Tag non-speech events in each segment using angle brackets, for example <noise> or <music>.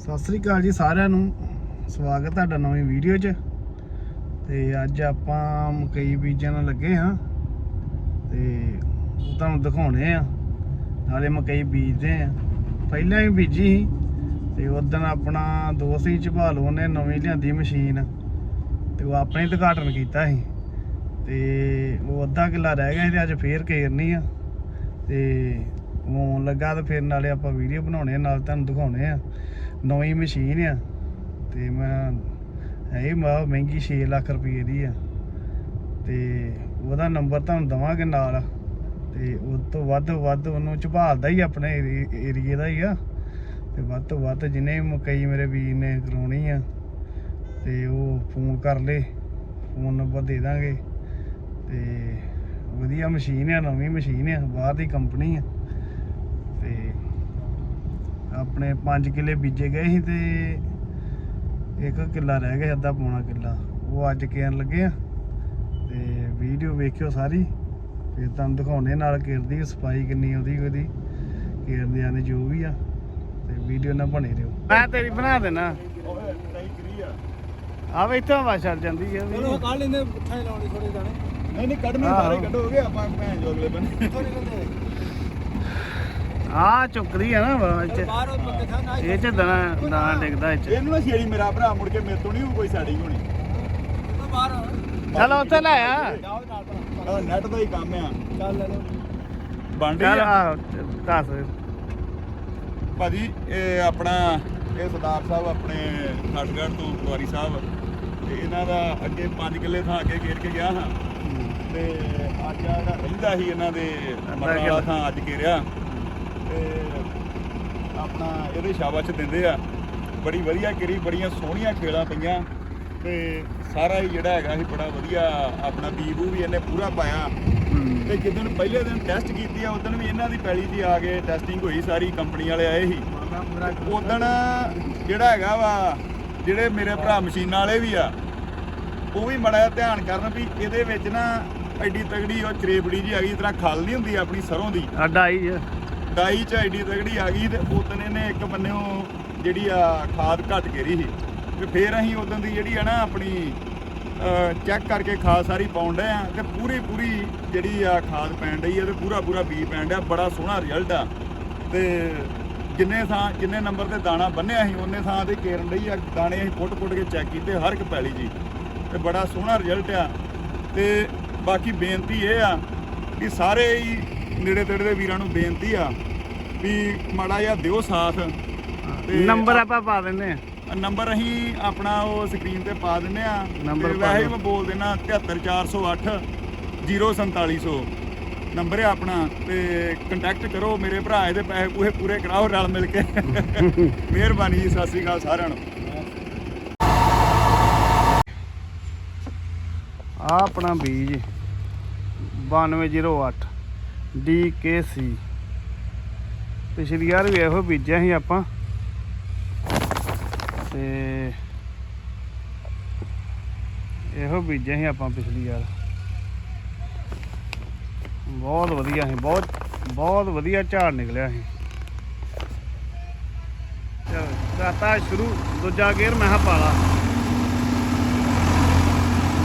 ਸਤਿ ਸ੍ਰੀ ਅਕਾਲ ਜੀ ਸਾਰਿਆਂ ਨੂੰ। ਸਵਾਗਤ ਤੁਹਾਡਾ ਨਵੀਂ ਵੀਡੀਓ 'ਚ। ਤੇ ਅੱਜ ਆਪਾਂ ਮਕਈ ਬੀਜਣ ਲੱਗੇ ਹਾਂ। ਤੇ ਉਹ ਤੁਹਾਨੂੰ ਦਿਖਾਉਣੇ ਆ ਨਾਲੇ ਮਕਈ ਬੀਜਦੇ ਆ ਪਹਿਲਾਂ ਵੀ ਬੀਜੀ ਸੀ। ਤੇ ਉਦੋਂ ਆਪਣਾ ਦੋਸਤ ਹੀ ਝਬਾਲ ਉਹਨੇ ਨਵੀਂ ਲਿਆਂਦੀ ਮਸ਼ੀਨ। ਤੇ ਉਹ ਆਪਣੇ ਉਦਘਾਟਨ ਕੀਤਾ ਸੀ। ਤੇ ਉਹ ਅੱਧਾ ਕਿੱਲਾ ਰਹਿ ਗਿਆ ਸੀ ਤੇ ਅੱਜ ਫੇਰ ਕੇਰਨੀ ਆ। ਤੇ ਉਹ ਆਉਣ ਲੱਗਾ ਤੇ ਫਿਰ ਨਾਲੇ ਆਪਾਂ ਵੀਡੀਓ ਬਣਾਉਣੇ ਆ, ਨਾਲ ਤੁਹਾਨੂੰ ਦਿਖਾਉਣੇ ਆ। ਨਵੀਂ ਮਸ਼ੀਨ ਆ ਤੇ ਮੈਂ ਇਹ ਮਾ ਮਹਿੰਗੀ 6 ਲੱਖ ਰੁਪਏ ਦੀ ਆ। ਤੇ ਉਹਦਾ ਨੰਬਰ ਤੁਹਾਨੂੰ ਦਵਾਂਗੇ ਨਾਲ। ਤੇ ਉਹ ਤੋਂ ਵੱਧ ਵੱਧ ਉਹਨੂੰ ਝਬਾਲਦਾ ਹੀ ਆਪਣੇ ਏਰੀਏ ਦਾ ਹੀ ਆ। ਤੇ ਵੱਧ ਤੋਂ ਵੱਧ ਜਿਹਨੇ ਵੀ ਮਕਈ ਮੇਰੇ ਵੀਰ ਨੇ ਕਰਾਉਣੀ ਆ, ਤੇ ਉਹ ਫੋਨ ਕਰ ਲੇ, ਫੋਨ ਨੰਬਰ ਦੇ ਦਾਂਗੇ। ਤੇ ਵਧੀਆ ਮਸ਼ੀਨ ਆ, ਨਵੀਂ ਮਸ਼ੀਨ ਆ, ਬਾਹਰ ਦੀ ਕੰਪਨੀ ਆ। ਤੇ ਆਪਣੇ 5 ਕਿੱਲੇ ਬੀਜੇ ਗਏ ਸੀ ਤੇ ਇੱਕ ਕਿੱਲਾ ਰਹਿ ਗਿਆ ਅੱਧਾ ਪੌਣਾ ਕਿੱਲਾ। ਉਹ ਅੱਜ ਕੇਰਨ ਲੱਗੇ ਆ ਤੇ ਵੀਡੀਓ ਵੇਖਿਓ ਸਾਰੀ। ਫਿਰ ਤੁਹਾਨੂੰ ਦਿਖਾਉਣੇ ਨਾਲ ਕਿਰਦੀ ਸਫ਼ਾਈ ਕਿੰਨੀ ਉਹਦੀ ਉਹਦੀ ਕੇਰਦਿਆਂ ਨੇ ਜੋ ਵੀ ਆ ਤੇ ਵੀਡੀਓ ਨਾਲ ਬਣੇ ਰਹੋ। ਮੈਂ ਤੇਰੀ ਬਣਾ ਦੇਣਾ। ਆ ਵੇ ਇੱਥੋਂ ਆਵਾਜ਼ ਛੱਡ ਜਾਂਦੀ ਆ ਚਲੋ ਕੱਢ ਲੈਂਦੇ ਪੁੱਠਾ ਹੀ ਲਾਉਣੀ ਥੋੜੇ ਜਾਣੇ। ਨਹੀਂ ਨਹੀਂ ਕੱਢਣੇ। ਸਾਰੇ ਕੱਢੋਗੇ ਆਪਾਂ ਭੈਣ ਜੋ ਅਗਲੇ ਬੰਨੇ। ਆ ਚੁੱਕਦੀ ਆ ਨਾ ਚ ਬਾਹਰ ਨਾ ਇਹ ਚ ਦਣਾ ਦਣਾ ਡਿੱਗਦਾ ਇਹ ਚ। ਇਹਨੂੰ ਨਾ ਛੇੜੀ ਮੇਰਾ ਭਰਾ ਮੁੜ ਕੇ ਮੇਰੇ ਤੋਂ ਨਹੀਂ ਕੋਈ ਸੈਟਿੰਗ ਹੋਣੀ। ਬਾਹਰ। ਚਲ ਉੱਥੇ ਲੈ ਆ। ਨੈਟ ਦਾ ਹੀ ਕੰਮ ਆ। ਚੱਲ ਲੈ ਬਣ ਰਹੀ ਆ। ਆ ਦੱਸ। ਭਾਜੀ ਇਹ ਆਪਣਾ ਇਹ ਸਰਦਾਰ ਸਾਹਿਬ ਆਪਣੇ ਖਟਗੜ੍ਹ ਤੋਂ ਪਟਵਾਰੀ ਸਾਹਿਬ ਤੇ ਇਹਨਾਂ ਦਾ ਅੱਗੇ 5 ਕਿੱਲੇ ਥਾਂ ਅੱਗੇ ਘੇਰ ਕੇ ਗਿਆ ਹਾਂ। ਤੇ ਅੱਜ ਆ ਜਿਹੜਾ ਰਹਿੰਦਾ ਸੀ ਇਹਨਾਂ ਦੇ ਕਿੱਲਾ। ਥਾਂ ਅੱਜ ਘੇਰਿਆ। ਤੇ ਆਪਣਾ ਇਹਦੇ ਸ਼ਾਬਾਸ਼ ਦਿੰਦੇ ਆ। ਬੜੀ ਵਧੀਆ ਕਿਰੀ, ਬੜੀਆਂ ਸੋਹਣੀਆਂ ਖੇਲਾਂ ਪਈਆਂ। ਤੇ ਸਾਰਾ ਹੀ ਜਿਹੜਾ ਹੈਗਾ ਸੀ, ਬੜਾ ਵਧੀਆ ਆਪਣਾ ਬੀਬੂ ਵੀ ਇਹਨੇ ਪੂਰਾ ਪਾਇਆ। ਤੇ ਜਿੱਦਣ ਪਹਿਲੇ ਦਿਨ ਟੈਸਟ ਕੀਤੀ ਆ ਉਦੋਂ ਵੀ ਇਹਨਾਂ ਦੀ ਪੈਲੀ 'ਚ ਆ ਕੇ ਟੈਸਟਿੰਗ ਹੋਈ, ਸਾਰੀ ਕੰਪਨੀ ਵਾਲੇ ਆਏ ਸੀ। ਉਦੋਂ ਜਿਹੜਾ ਹੈਗਾ ਵਾ, ਜਿਹੜੇ ਮੇਰੇ ਭਰਾ ਮਸ਼ੀਨਾਂ ਵਾਲੇ ਵੀ ਆ, ਉਹ ਵੀ ਮੜਾ ਧਿਆਨ ਕਰਨ ਵੀ ਇਹਦੇ ਵਿੱਚ ਨਾ ਐਡੀ ਤਗੜੀ ਉਹ ਚਰੇਬੜੀ ਜੀ ਆ ਗਈ ਤਰ੍ਹਾਂ ਖਲ ਨਹੀਂ ਹੁੰਦੀ ਆਪਣੀ ਸਰੋਂ ਦੀ। ਅੱਡਾ ਹੀ ਡਾਈ ਚ ਐਡੀ ਤਗੜੀ ਆ ਗਈ ਤੇ ਉਦੋਂ ਇਹਨੇ ਇੱਕ ਬੰਨਿਓ ਜਿਹੜੀ ਆ ਖਾਦ ਘੱਟ ਗਈ ਸੀ। ਤੇ ਫੇਰ ਅਸੀਂ ਉਦੋਂ ਦੀ ਜਿਹੜੀ ਆ ਨਾ ਆਪਣੀ ਚੈੱਕ ਕਰਕੇ ਖਾਦ ਸਾਰੀ ਪਾਉਣ ਡਏ ਆ ਤੇ ਪੂਰੀ ਪੂਰੀ ਜਿਹੜੀ ਆ ਖਾਦ ਪੈਣ ਡਈ ਆ ਤੇ ਪੂਰਾ ਪੂਰਾ ਬੀ ਪੈਣ ਡਿਆ, ਬੜਾ ਸੋਹਣਾ ਰਿਜ਼ਲਟ ਆ। ਤੇ ਜਿੰਨੇ ਥਾਂ, ਜਿੰਨੇ ਨੰਬਰ ਤੇ ਦਾਣਾ ਬੰਨਿਆ ਸੀ, ਉਹਨੇ ਥਾਂ ਤੇ ਕੇਰਨ ਡਈ ਆ, ਦਾਣੇ ਅਸੀਂ ਫੁੱਟ ਫੁੱਟ ਕੇ ਚੈੱਕ ਕੀਤੇ, ਹਰ ਇੱਕ ਪੈਲੀ ਜੀ। ਤੇ ਬੜਾ ਸੋਹਣਾ ਰਿਜ਼ਲਟ ਆ। ਤੇ ਬਾਕੀ ਬੇਨਤੀ ਇਹ ਆ ਕਿ ਸਾਰੇ ਹੀ ਨੇੜੇ ਤੇੜੇ ਦੇ ਵੀਰਾਂ ਨੂੰ ਬੇਨਤੀ ਆ ਵੀ ਮਾੜਾ ਜਿਹਾ ਦਿਓ ਸਾਥ। ਤੇ ਨੰਬਰ ਆਪਾਂ ਪਾ ਦਿੰਨੇ ਆ। ਨੰਬਰ ਅਸੀਂ ਆਪਣਾ ਉਹ ਸਕਰੀਨ ਤੇ ਪਾ ਦਿੰਨੇ ਆ। ਨੰਬਰ ਵੈਸੇ। ਮੈਂ ਬੋਲ ਦੇਣਾ 73408 04700 ਨੰਬਰ ਹੈ ਆਪਣਾ ਤੇ ਕੰਟੈਕਟ ਕਰੋ ਮੇਰੇ ਭਰਾ ਇਹਦੇ ਪੈਸੇ ਪੂਰੇ ਪੂਰੇ ਕਰਾਓ ਰਲ ਮਿਲ ਕੇ। <laughs> ਮਿਹਰਬਾਨੀ ਜੀ ਸਤਿ ਸ੍ਰੀ ਅਕਾਲ ਸਾਰਿਆਂ ਨੂੰ। ਆ ਆਪਣਾ ਬੀਜ 9208 DKC ਪਿਛਲੀ ਵਾਰ ਵੀ ਇਹੋ ਬੀਜਿਆ ਸੀ ਆਪਾਂ। ਤੇ ਇਹੋ ਬੀਜਿਆ ਸੀ ਆਪਾਂ ਪਿਛਲੀ ਵਾਰ। ਬਹੁਤ ਵਧੀਆ ਸੀ, ਬਹੁਤ ਬਹੁਤ ਵਧੀਆ ਝਾੜ ਨਿਕਲਿਆ ਸੀ। ਚਲ ਕਰਤਾ ਸ਼ੁਰੂ, ਦੂਜਾ ਗੇਅਰ ਮੈਂ ਕਿਹਾ ਪਾਲਾ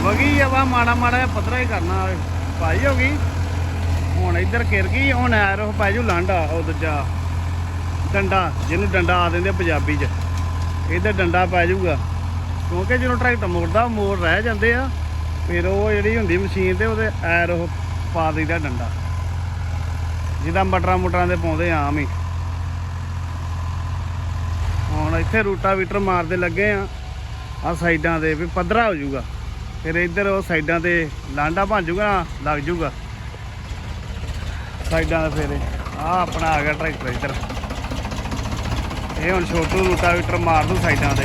ਵਗੀ ਆ ਵਾ ਮਾੜਾ ਮਾੜਾ ਜਿਹਾ ਪਤਰਾ ਹੀ ਕਰਨਾ ਓਏ। ਭਾਈ ਹੋ ਗਈ। ਹੁਣ ਇੱਧਰ ਕਿਰ ਗਈ, ਹੁਣ ਐਰ ਉਹ ਪੈ ਜੂ ਲਾਂਡਾ, ਉਹ ਦੂਜਾ ਡੰਡਾ, ਜਿਹਨੂੰ ਡੰਡਾ ਆ ਦਿੰਦੇ ਪੰਜਾਬੀ 'ਚ। ਇੱਧਰ ਡੰਡਾ ਪੈ ਜਾਊਗਾ ਕਿਉਂਕਿ ਜਦੋਂ ਟਰੈਕਟਰ ਮੁੜਦਾ, ਮੋੜ ਰਹਿ ਜਾਂਦੇ ਆ, ਫਿਰ ਉਹ ਜਿਹੜੀ ਹੁੰਦੀ ਮਸ਼ੀਨ ਤੇ ਉਹਦੇ ਐਰ ਉਹ ਪਾ ਦਈਦਾ ਡੰਡਾ। ਜਿਹਦਾ ਮਟਰਾਂ ਮੋਟਰਾਂ ਦੇ ਪਾਉਂਦੇ ਆਮ ਹੀ। ਹੁਣ ਇੱਥੇ ਰੂਟਾ ਵੀਟਰ ਮਾਰਦੇ ਲੱਗੇ ਆ ਆ ਸਾਈਡਾਂ ਦੇ ਵੀ ਪੱਧਰਾ ਹੋ ਜਾਊਗਾ ਫਿਰ ਇੱਧਰ ਉਹ ਸਾਈਡਾਂ ਤੇ ਲਾਂਡਾ ਬਣ ਜਾਊਗਾ ਲੱਗ ਜਾਊਗਾ ਸਾਈਡਾਂ ਦੇ ਫੇਰੇ। ਆ ਆਪਣਾ ਆ ਗਿਆ ਟਰੈਕਟਰ ਇੱਧਰ। ਇਹ ਹੁਣ ਛੋਟੂ ਰੂਟਾਵੀਟਰ ਮਾਰ ਦੂ ਸਾਈਡਾਂ ਤੇ।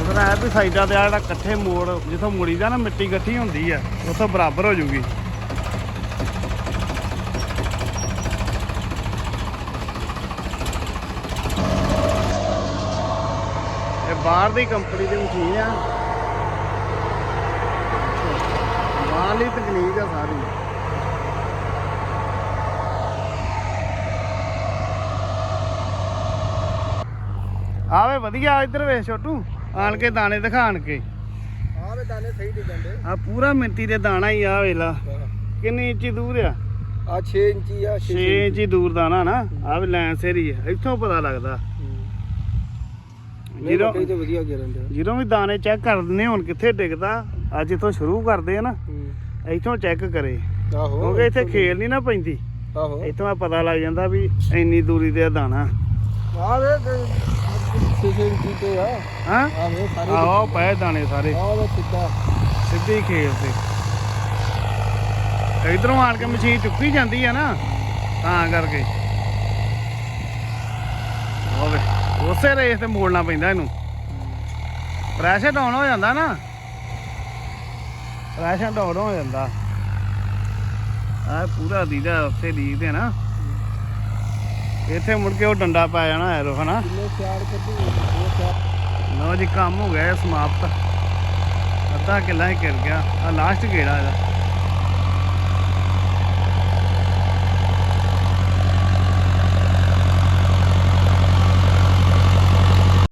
ਉਧਰ ਆਇਆ ਵੀ ਸਾਈਡਾਂ ਤੇ ਆ ਜਿਹੜਾ ਇਕੱਠੇ ਮੋੜ, ਜਿੱਥੋਂ ਮੁੜੀਦਾ ਨਾ ਮਿੱਟੀ ਇਕੱਠੀ ਹੁੰਦੀ ਆ, ਉੱਥੋਂ ਬਰਾਬਰ ਹੋ ਜੂਗੀ। ਇਹ ਬਾਹਰ ਦੀ ਕੰਪਨੀ ਦੀ ਮਸ਼ੀਨ ਆ। ਬਾਹਰਲੀ ਤਕਨੀਕ ਆ ਸਾਰੀ। ਆਵੇ ਵਧੀਆ ਇੱਧਰ ਵੇਖ ਛੋਟੂ ਆਣ ਕੇ ਦਾਣੇ ਦਿਖਾਣ ਕੇ। ਆ ਵੇ ਦਾਣੇ ਸਹੀ ਦੇ ਜਾਂਦੇ ਆ ਪੂਰਾ ਮਿੰਤੀ ਦੇ ਦਾਣਾ ਹੀ ਆ ਵੇਲਾ ਕਿੰਨੀ ਇੰਚੀ ਦੂਰ ਆ? ਆ 6 ਇੰਚੀ ਆ 6 ਇੰਚੀ। ਦੂਰ ਦਾਣਾ ਨਾ ਆ ਵੀ ਲੈਣ ਸਿਰ ਹੀ ਇੱਥੋਂ ਪਤਾ ਲੱਗਦਾ। ਜਦੋਂ ਤੇ ਵਧੀਆ ਗਿਰਨ ਦੇ ਜਦੋਂ ਵੀ ਦਾਣੇ ਚੈੱਕ ਕਰਦੇ ਹੁਣ ਕਿੱਥੇ ਡਿੱਗਦਾ ਅੱਜ ਇੱਥੋਂ ਸ਼ੁਰੂ ਕਰਦੇ ਆ ਨਾ ਇੱਥੋਂ ਚੈੱਕ ਕਰੇ। ਆਹੋ। ਕਿਉਂਕਿ ਇੱਥੇ ਖੇਲ ਨਹੀਂ ਨਾ ਪੈਂਦੀ। ਆਹੋ। ਇੱਥੋਂ ਆ ਪਤਾ ਲੱਗ ਜਾਂਦਾ ਵੀ ਇੰਨੀ ਦੂਰੀ ਤੇ ਆ ਦਾਣਾ। ਆ ਵੇ 6 ਇੰਚੀ ਤੇ ਆ ਹਾਂ? ਆ ਸਾਰੇ ਆਹੋ, ਪਏ ਦਾਣੇ ਸਾਰੇ। ਆ ਸਿੱਧਾ ਸਿੱਧੀ ਖੇਲ ਤੇ। ਇਧਰੋਂ ਆਣ ਕੇ ਮਸ਼ੀਨ ਚੁੱਕੀ ਜਾਂਦੀ ਆ ਨਾ, ਤਾਂ ਕਰਕੇ। ਹੋਵੇ ਉਸੇ ਰੇਸ ਤੇ ਮੋੜਨਾ ਪੈਂਦਾ ਇਹਨੂੰ। ਪ੍ਰੈਸ਼ਰ ਡਾਊਨ ਹੋ ਜਾਂਦਾ ਨਾ। ਪ੍ਰੈਸ਼ਰ ਡਾਊਨ ਹੋ ਜਾਂਦਾ। ਆ ਪੂਰਾ ਦੀਦਾ ਉੱਥੇ ਲੀਦੇ ਨਾ। ਇੱਥੇ ਮੁੜ ਕੇ ਉਹ ਡੰਡਾ ਪੈ ਜਾਣਾ ਐਰੋ ਹਨਾ? ਲਓ ਜੀ ਕੰਮ ਹੋ ਗਿਆ ਸਮਾਪਤ। ਅੱਧਾ ਕਿੱਲਾ ਹੀ ਗਿਰ ਗਿਆ। ਆ ਲਾਸਟ ਗੇੜਾ ਇਹਦਾ।